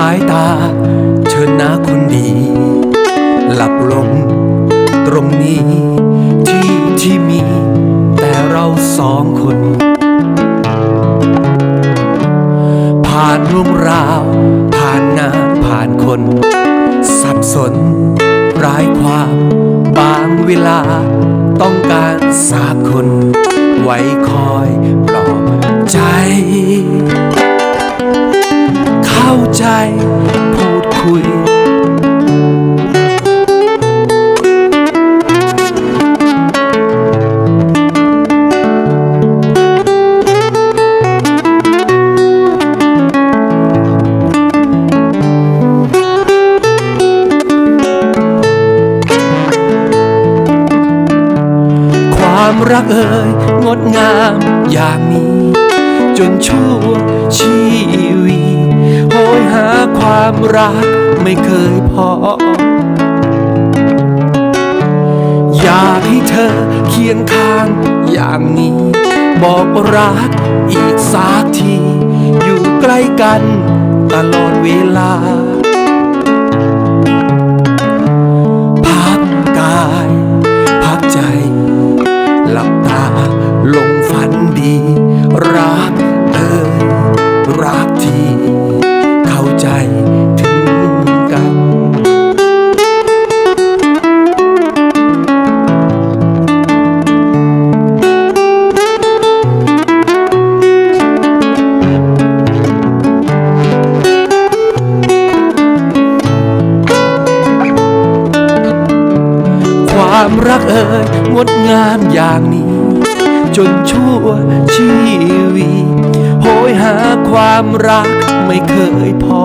สายตา เชิญนาคนดี หลับลงตรงนี้ที่ที่มี แต่เราสองคน ผ่านเรื่งราว ผ่านงานผ่านคน สับสนร้ายความ บางเวลาต้องการสาคน เอ่ยงดงามอย่างนี้ จนชั่วชีวีโหยหาความรักไม่เคยพอ อยากให้เธอเคียงข้างอย่างนี้ บอกรักอีกสักที อยู่ใกล้กันตลอดเวลา รักเอ่ยรักทีเข้าใจถึงกัน ความรักเอ่ยงดงามอย่างนี้ จนชั่วชีวีโหยหาความรักไม่เคยพอ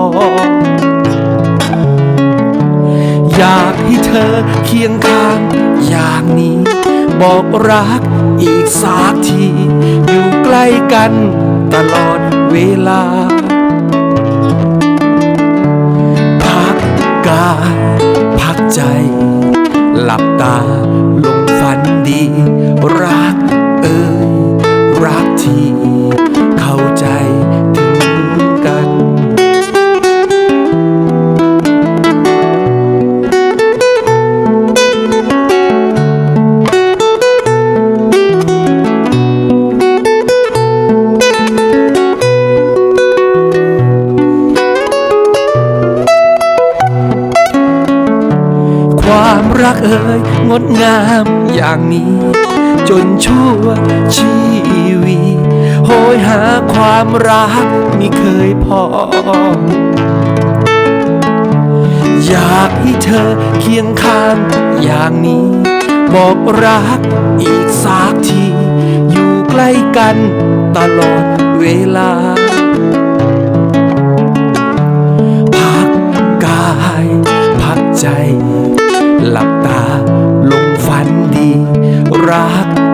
อยากให้เธอเคียงข้างอย่างนี้ บอกรักอีกสักที อยู่ใกล้กันตลอดเวลาพักกายพักใจ หลับตา รักเอ่ยงดงามอย่างนี้ จนชั่วชีวีโหยหาความรักไม่เคยพอ อยากให้เธอเคียงข้างอย่างนี้ บอกรักอีกสักที อยู่ใกล้กันตลอดเวลา รัก